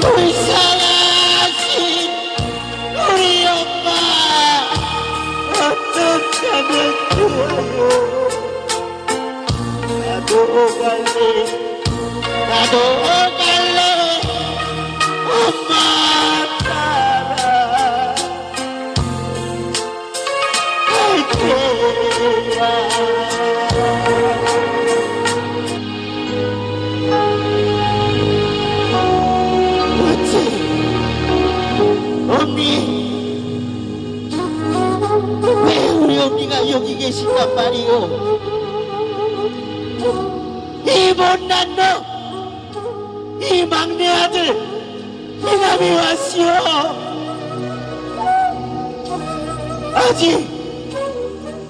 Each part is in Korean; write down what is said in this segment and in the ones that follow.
불쌍하신 우리 엄마 어떻게 하면 좋아요 나도 갈래. 나도 갈래. 엄마. 여기 계신단 말이오. 이 못난 놈이 막내 아들 이남이 왔시오. 아직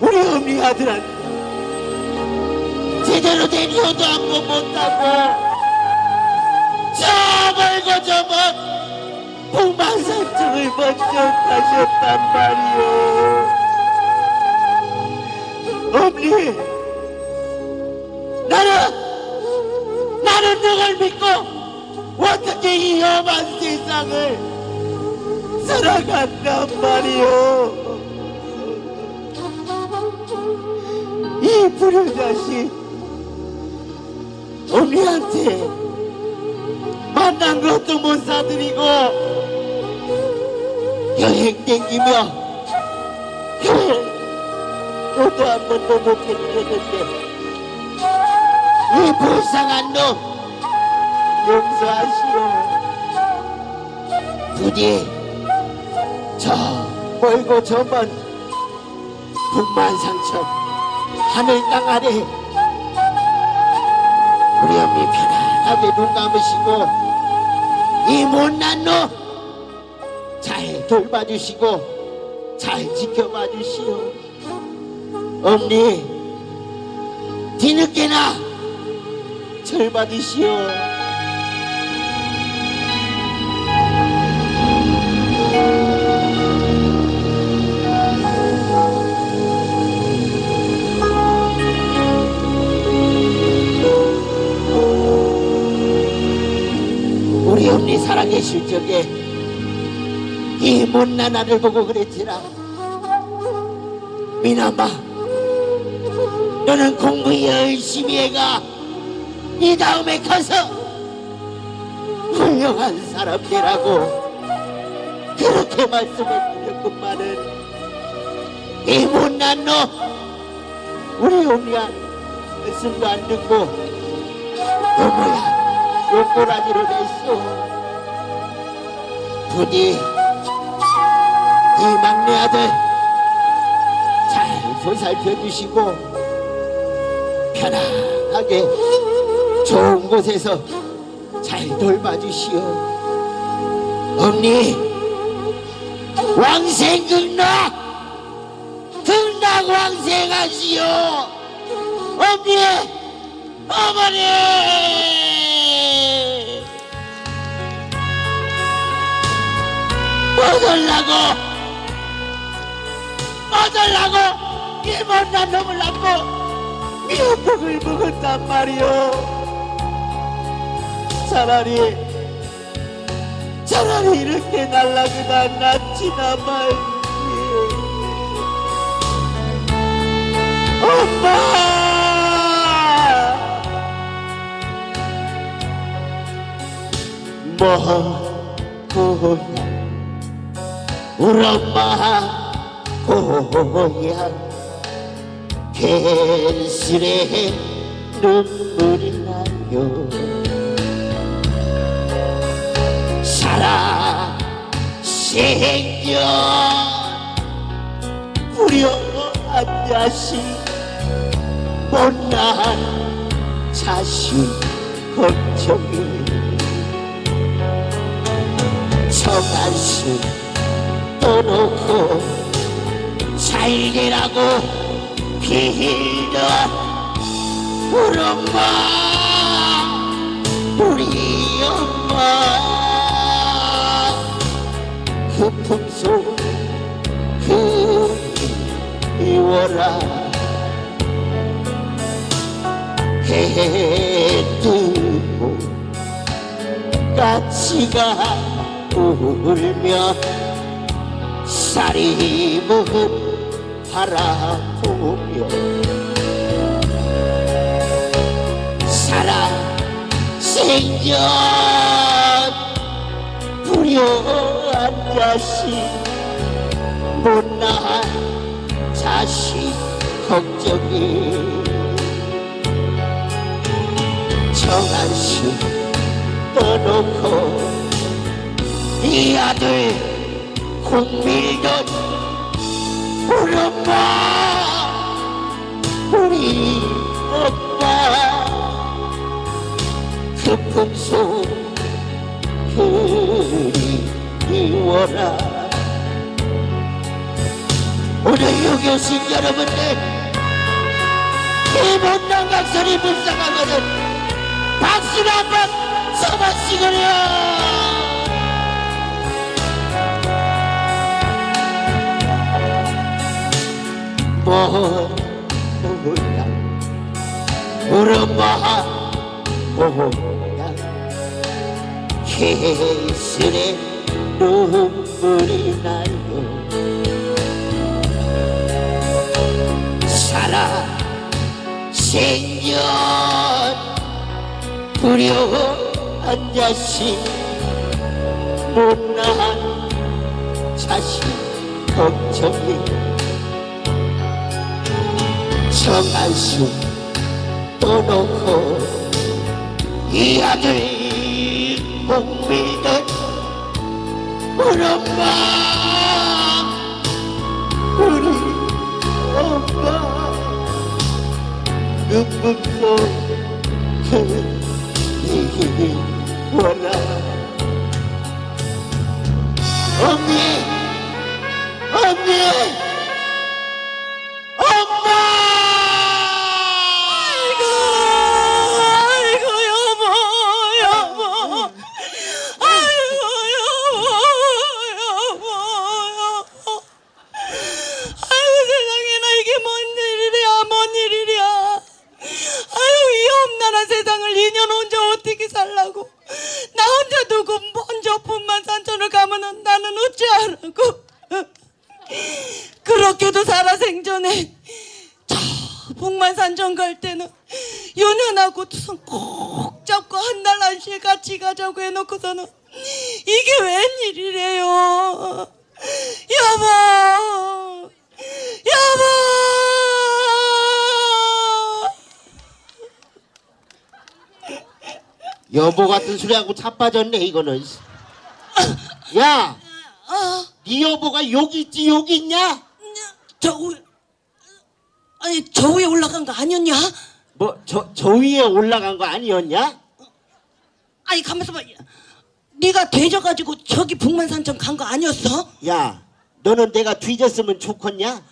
우리 언니 아들한테 제대로 된 효도 한 번 못하고 저 멀고 저 먼 북방산청을 먼저 가셨단 말이오 언니 나는 나는 누굴 믿고 어떻게 이 험한 세상을 살아간단 말이오? 이 불효자식 언니한테 만난 것도 못 사드리고 여행 교회 너도 한 번도 못 해드렸는데. 이 불쌍한 놈! 용서하시오. 부디 저 멀고 저먼 북만상천 하늘 땅 아래 우리 어머니 편안하게 눈 감으시고 이 못난 놈 잘 돌봐주시고 잘 지켜봐 주시오 어머니 뒤늦게나 절 받으시오. 우리 어머니 살아계실 적에 이 못난 아들 보고 그랬지라. 미나마 너는 공부 열심히 해가 이 다음에 커서 훌륭한 사람 되라고 그렇게 말씀했는데그만은. 이 못난 놈 우리 어머니야 말씀도 안 듣고 어머야 욕보라지로 냈어 부디 이 막내 아들 잘 보살펴 주시고 편안하게 좋은 곳에서 잘 돌봐주시오. 엄니 왕생 극락 극락 왕생하시오! 엄니 어머니! 어덜라고! 이 못난 놈을 낳고 미역국을 먹었단 말이오. 차라리 차라리 이렇게 날라그다 낫지나 말지 엄마! 뭐고야? 우리 엄마 고야 괜스레 눈물이 나요. 살아 생겨. 불효한 자식 못난 자식 걱정이. 처간수 떠놓고 살리라고 빌던 우리 엄마 우리 엄마. 그 품속 그리워라. 해 뜨고 까치가 울며 쌀이 묵은 바 라보며 살아 생전 불효한 자식 못난 자식 걱정이 정한씨 떠놓고 이 아들 공밀던 엄마 우리 엄마 금금소 그리워라. 오늘 여기 오신 여러분들 이 못난 각설이 불쌍하거든. 박수를 한번 쳐마시거려 뭐야 엄마 뭐야 개슬에 눈물이 나요? 살아 생년 불효한 자식 못난 자식 걱정이 정한수 떠놓고 이 아들 못 믿던 우리 엄마 우리 생전에 저 북만산 정 갈 때는 연연하고 두손 꼭 잡고 한 달 한시에 같이 가자고 해놓고서는 이게 웬일이래요? 여보! 여보! 여보 같은 소리하고 자빠졌네 이거는. 야! 아, 네 여보가 여기 있지 여기 있냐? 저 위- 아니 저 위에 올라간 거 아니었냐? 뭐 저 저 위에 올라간 거 아니었냐? 아니 가만있어 봐 네가 되져가지고 저기 북만산정 간거 아니었어? 야 너는 내가 뒤졌으면 좋겠냐?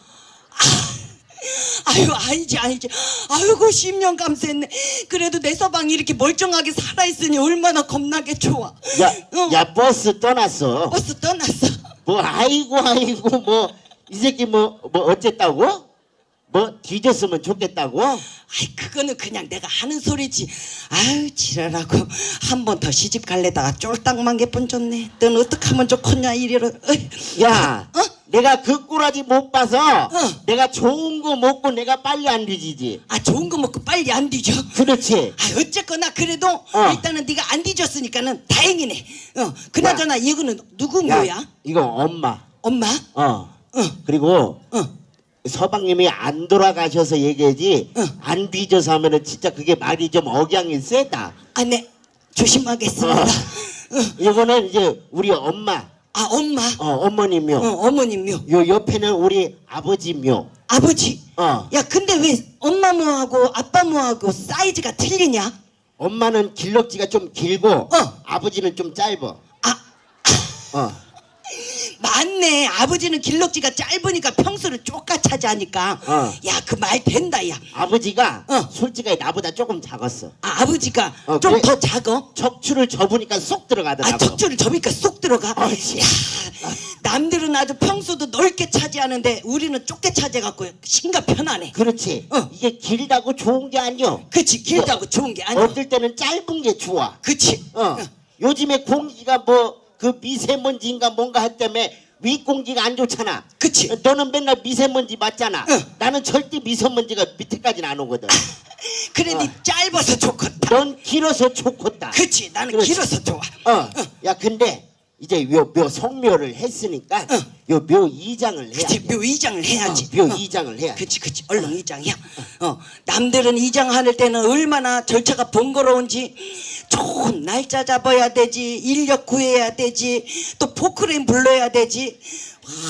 아유 아니지 아니지 아이고 10년 감수했네 그래도 내 서방이 이렇게 멀쩡하게 살아있으니 얼마나 겁나게 좋아 야, 어, 야 버스 떠났어 버스 떠났어 뭐 아이고 아이고 뭐 이 새끼 뭐 뭐 어쨌다고? 뭐 뒤졌으면 좋겠다고? 아이 그거는 그냥 내가 하는 소리지. 아유 지랄하고 한 번 더 시집 갈래다가 쫄딱만 개뿐 줬네. 넌 어떡하면 좋겠냐 이리로. 어이. 야 어? 내가 그 꼬라지 못 봐서 어. 내가 좋은 거 먹고 내가 빨리 안 뒤지지. 아 좋은 거 먹고 빨리 안 뒤져? 그렇지. 아 어쨌거나 그래도 어. 일단은 네가 안 뒤졌으니까는 다행이네. 어 그나저나 이거는 누구 야 뭐야? 이거 엄마. 엄마? 어. 어. 그리고 어. 서방님이 안 돌아가셔서 얘기하지 응. 안 뒤져서 하면은 진짜 그게 말이 좀 억양이 세다 아, 네. 조심하겠습니다. 어. 어. 이거는 이제 우리 엄마 아, 엄마. 어 어머니묘 어, 어머님요. 요 옆에는 우리 아버지 묘 아버지. 어 야, 근데 왜 엄마 뭐하고 아빠 뭐하고 사이즈가 틀리냐? 엄마는 길럭지가 좀 길고 어. 아버지는 좀 짧아 아, 어 맞네. 아버지는 길럭지가 짧으니까 평소를 쪼까차지 하니까. 어. 야, 그 말 된다, 야. 아버지가 어. 솔직히 나보다 조금 작았어 아, 아버지가 어, 좀 그래. 더 작어? 척추를 접으니까 쏙 들어가더라고 아, 척추를 접으니까 쏙 들어가. 어, 씨. 야, 남들은 아주 평소도 넓게 차지하는데 우리는 좁게 차지해갖고 심가 편하네. 그렇지 어. 이게 길다고 좋은 게 아니여 그치, 길다고 좋은 게 아니야. 어떨 때는 짧은 게 좋아 그치. 어. 요즘에 공기가 뭐 그 미세먼지인가 뭔가 할 때문에 윗공기가 안 좋잖아. 그치. 너는 맨날 미세먼지 맞잖아. 응. 나는 절대 미세먼지가 밑에까지는 안 오거든. 그래 니 짧아서 좋겠다 넌 길어서 좋겠다. 그치 나는 그렇지. 길어서 좋아 어. 야 근데 이제 요 묘 성묘를 했으니까 응. 요묘 이장을 해야 그치 돼. 묘 이장을 해야지 어, 묘 어. 이장을 해야 돼. 그치 그치 얼른 이장이야 어 남들은 이장할 때는 얼마나 절차가 번거로운지 좋은 날짜 잡아야 되지 인력 구해야 되지 또 포크레인 불러야 되지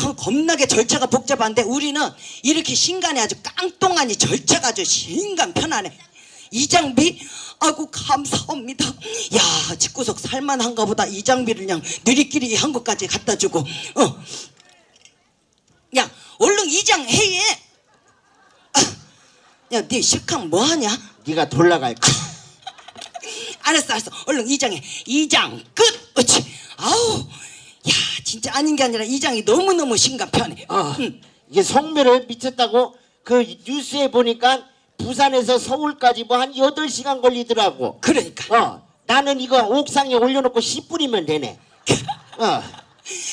와, 겁나게 절차가 복잡한데 우리는 이렇게 신간에 아주 깡통하니 절차가 아주 신간 편하네 이장비 아이고 감사합니다 야 집구석 살만한가 보다 이 장비를 그냥 느리끼리 한 것까지 갖다 주고 어 야, 얼른 이장 해예. 아, 야, 네 실康뭐 하냐? 네가 돌아갈 거. 알았어, 알았어. 얼른 이장해. 이장 끝. 그렇지. 아우, 야, 진짜 아닌 게 아니라 이장이 너무 너무 심각편해. 어. 응. 이게 성묘를 미쳤다고 그 뉴스에 보니까 부산에서 서울까지 뭐 한 8시간 걸리더라고. 그러니까 어. 나는 이거 옥상에 올려놓고 씨 뿌리면 되네. 어.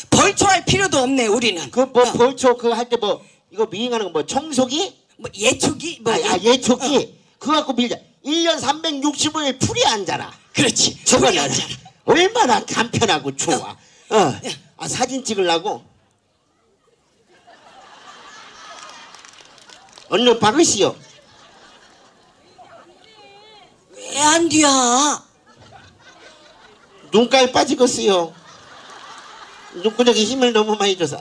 벌초할 필요도 없네. 우리는. 그 뭐 어, 벌초 그 할 때 뭐 이거 미행하는 거 뭐 청소기? 뭐 예초기 뭐 아, 아 예- 예초기. 어, 그거 갖고 밀자. 1년 365일 풀이 앉아라. 그렇지. 저거 우리 나 앉아라. 얼마나 간편하고 좋아. 어. 아 사진 찍으려고. 얼른 박으시오. 왜안 뒤야? 눈깔 빠지겠어요. 눈구녕에 힘을 너무 많이 줘서.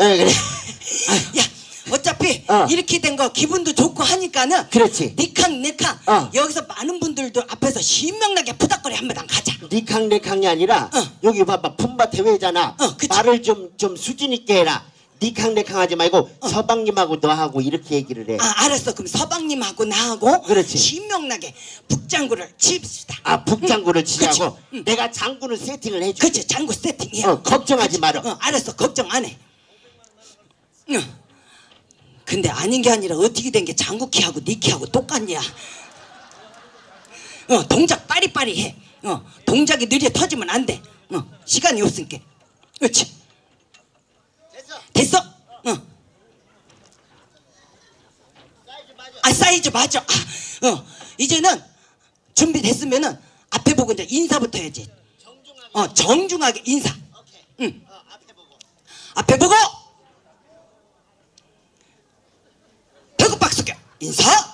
예, 그래. 야, 어차피 어. 이렇게 된 거 기분도 좋고 하니까는 그렇지. 니캉 니캉 어. 여기서 많은 분들도 앞에서 신명나게 푸닥거리 한번 가자. 니캉네캉이 아니라 어. 여기 봐봐 품바 대회잖아. 어, 그치. 말을 좀 좀 수준 있게 해라. 니캉네캉 하지 말고 서방님하고 너하고 이렇게 얘기를 해. 어. 아 알았어 그럼 서방님하고 나하고 그렇지. 신명나게 북장구를 칩시다. 아 북장구를 치자고. 그치. 응. 내가 장구는 세팅을 해줄게. 그치 장구 세팅이야. 어, 걱정하지 마라. 어, 알았어 걱정 안 해. 응. 근데 아닌 게 아니라 어떻게 된 게 장구 키하고 니 키하고 똑같냐? 어 동작 빠리빠리 해. 어 동작이 느려 터지면 안 돼. 어 시간이 없으니까. 그렇지. 됐어? 어. 아 사이즈 맞아. 아, 어 이제는 준비됐으면은 앞에 보고 이제 인사부터 해야지. 어 정중하게 인사. 응. 앞에 보고. 배꼽 박수 껴. 인사.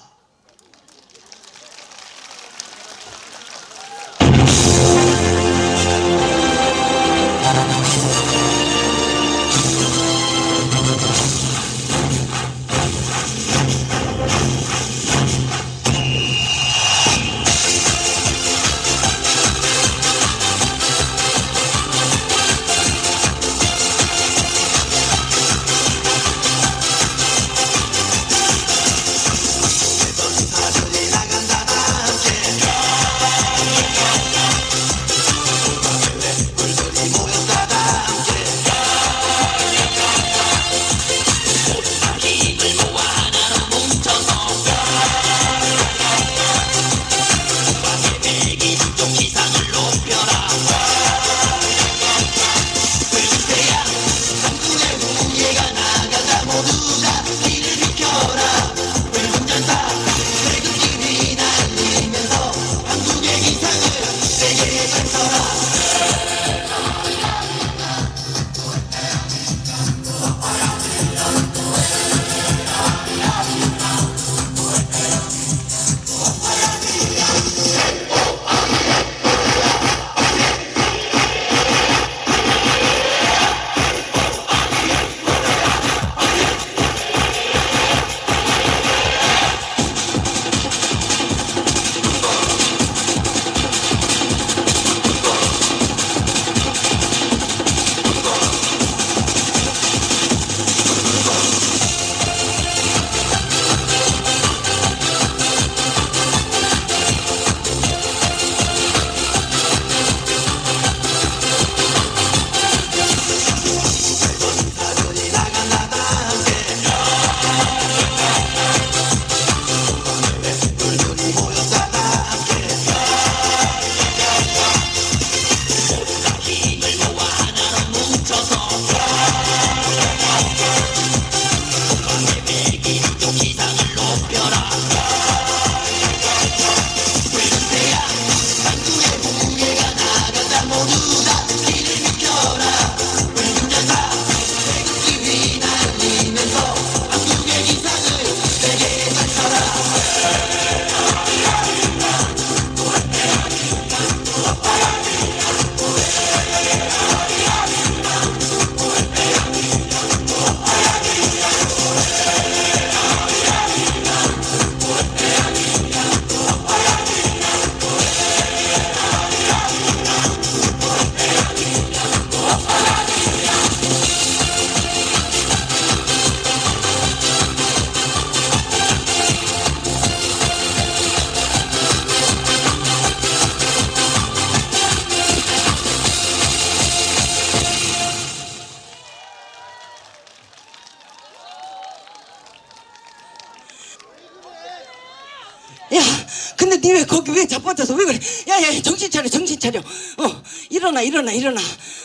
정신 차려 정신 차려. 어 일어나 일어나 일어나.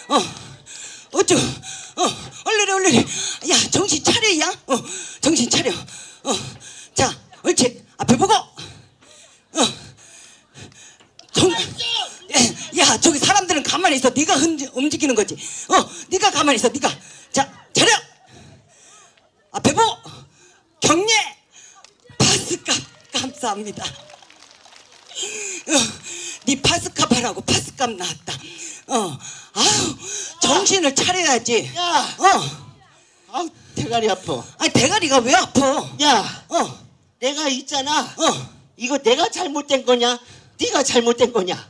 어 어쩌 어 얼레리 얼레리. 야 정신 차려 야. 어 정신 차려. 어자 옳지 앞에 보고. 어 정. 야, 야 저기 사람들은 가만히 있어. 네가 흔- 움직이는 거지. 어 네가 가만히 있어. 네가 자 차려. 앞에 보고 경례 파스카 감사합니다. 어, 네 파스카 바라고 파스값 나왔다. 어, 아우 정신을 차려야지. 야, 어, 아우 대가리 아파. 아니 대가리가 왜 아파? 야, 어, 내가 있잖아. 어, 이거 내가 잘못된 거냐? 네가 잘못된 거냐?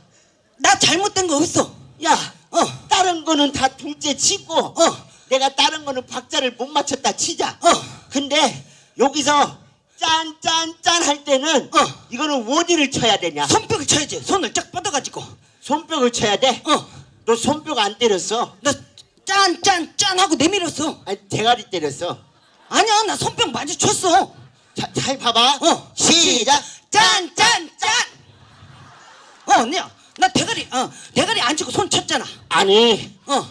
나 잘못된 거 없어. 야, 어, 다른 거는 다 둘째 치고, 어. 내가 다른 거는 박자를 못 맞췄다 치자. 어. 근데 여기서 짠짠짠 할 때는 어. 이거는 원인을 쳐야 되냐? 손뼉을 쳐야지. 손을 쫙 뻗어가지고. 손뼉을 쳐야 돼. 어, 너 손뼉 안 때렸어? 나 짠 짠짠 하고 내밀었어. 아니 대가리 때렸어. 아니야, 나 손뼉 마주 쳤어. 자, 잘 봐봐. 어, 시작. 짠, 짠, 짠. 어, 언니야, 나 대가리, 어, 대가리 안 치고 손 쳤잖아. 아니, 어,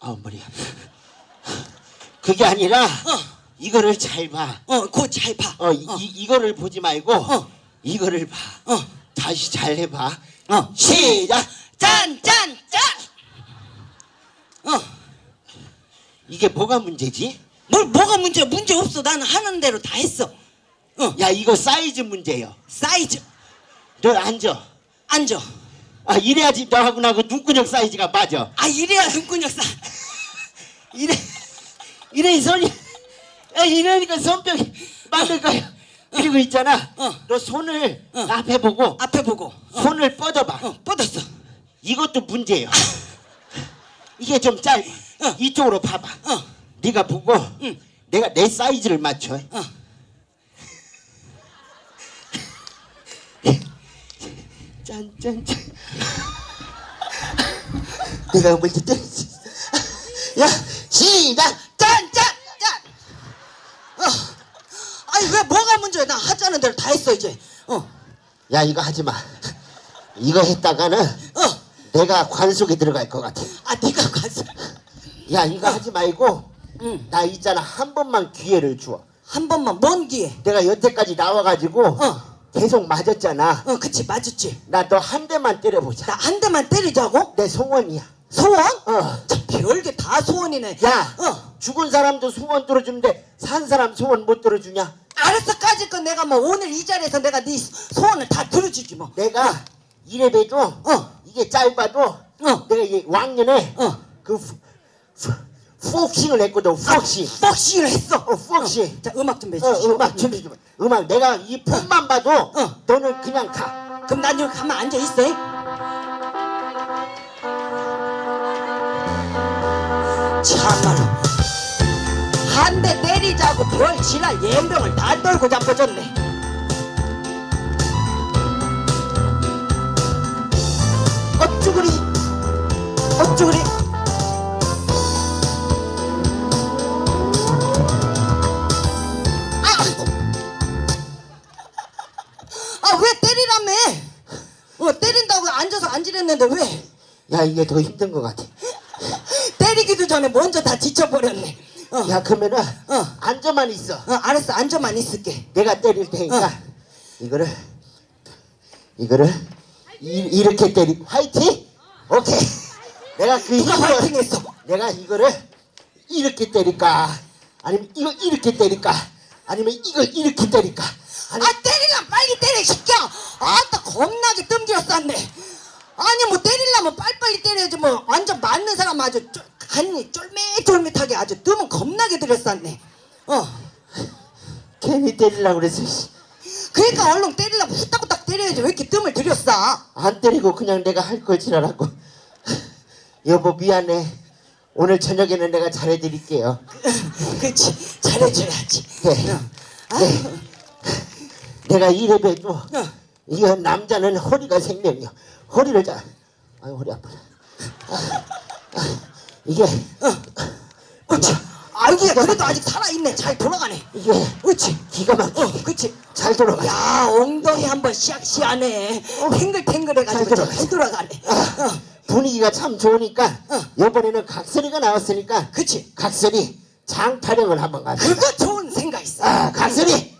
아 머리야. 그게 아니라 어. 이거를 잘 봐. 어, 그거 잘 봐. 어, 이, 이- 이거를 보지 말고 어. 이거를 봐. 어, 다시 잘 해봐. 어, 시작. 짠, 짠, 짠. 어, 이게 뭐가 문제지? 뭘 뭐가 문제야? 문제 없어. 나는 하는 대로 다 했어. 어, 야 이거 사이즈 문제요. 사이즈 너 앉아. 앉아. 아 이래야지 너하고 나하고 눈구녕 사이즈가 맞아. 아 이래야 눈구녕 싸. 이래 이래 손이 아, 이러니까 손뼉이 맞는 거야. 그리고 있잖아. 어. 너 손을 어. 앞에 보고 앞에 보고. 어, 손을 뻗어봐. 어, 뻗었어. 이것도 문제예요. 이게 좀 짧아. 어. 이쪽으로 봐봐. 어, 네가 보고 응. 내가 내 사이즈를 맞춰. 어. 짠짠짠. 내가 먼저 때렸지. 야 시작. 짠, 짠, 짠. 어, 아니 왜 뭐가 문제야? 나 하자는 대로 다 했어 이제. 어, 야 이거 하지 마. 이거 했다가는 어. 내가 관속에 들어갈 것 같아. 아 네가 가서 야 이거 하지 말고 응. 나 있잖아 한 번만 기회를 줘. 한 번만 먼 기회. 내가 여태까지 나와가지고 어. 계속 맞았잖아. 어, 그치 맞았지. 나 너 한 대만 때려보자. 나 한 대만 때리자고? 내 소원이야. 소원? 어. 참 별게 다 소원이네. 야, 어. 죽은 사람도 소원 들어주는데 산 사람 소원 못 들어주냐? 알았어 까짓 건 내가 뭐 오늘 이 자리에서 내가 네 소원을 다 들어주지 뭐. 내가 이래 봬도 어. 이게 짧아도 어. 내가 이게 왕년에 어. 그 푸- 푸- 폭싱을 했거든. 폭싱. 복싱을 했어. 어, 폭싱. 자 음악 좀 어, 해주시. 음악 준비 좀. 해. 음악 내가 이 폰만 봐도 어. 너는 그냥 가. 그럼 난 여기 가만 앉아 있어. 참말로 한대 때리자고 별 지랄 예병을 다 떨고 잡아줬네. 어쭈구리 어쭈구리. 아왜 때리라며? 어 때린다고 앉아서 앉으랬는데 왜? 야 이게 더 힘든 것 같아. 때리기도 전에 먼저 다 지쳐버렸네 어, 야 그러면은 어. 앉아만 있어. 어 알았어. 앉아만 있을게. 내가 때릴 테니까. 어. 이거를 이거를 이, 렇게 때리 화이팅? 오케이. 내가 그 누가 힘을- 화이팅 했어? 내가 이거를 이렇게 때릴까? 아니면 이거 이렇게 때릴까? 아니면 이걸 이렇게 때릴까? 아니 아 때리려면 빨리 때려 시켜 아따 겁나게 뜸들여 쌌네. 아니 뭐 때리려면 빨리빨리 때려야지. 뭐 완전 맞는 사람 아주 쫄, 간이 쫄깃쫄깃하게 아주 뜸은 겁나게 들여 쌌네 어 괜히 때리려고 그랬어 씨. 그러니까 얼른 때리려면 후딱후딱 때려야지 왜 이렇게 뜸을 싸안 때리고 그냥 내가 할 걸 지랄하고 여보 미안해 오늘 저녁에는 내가 잘해드릴게요 그렇지 잘해줘야지 네. 아, 네. 내가 이래봬도 어. 이거 남자는 허리가 생명이야. 허리를 잘. 아유 허리 아프다. 아, 아, 이게 그렇지 아유 거기에 그래도 아직 살아있네. 잘 돌아가네. 이게 그렇지. 기가 막히게 어, 그렇지. 잘 돌아가. 야, 엉덩이 한번 시악시하네. 탱글탱글해가지고 잘 돌아가. 잘 돌아가네. 아, 어, 분위기가 참 좋으니까 어. 이번에는 각설이가 나왔으니까 그치. 각설이 장타령을 한번 갑시다. 그거 좋은 생각 있어. 아, 각설이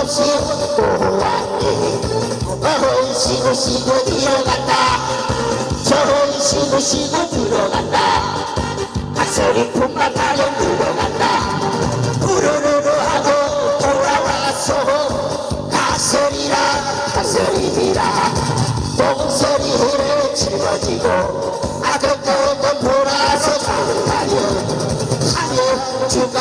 없이 오호와에 시고 시고 들어간다. 저호이 시고 시고 들어간다. 각설이 품만 타령 들어간다. 우르르르 하고 돌아와서 가설이라 가설이니라. 똥소리 흐르 짊어지고 아득거득 돌아서 가는 하여 하여 주가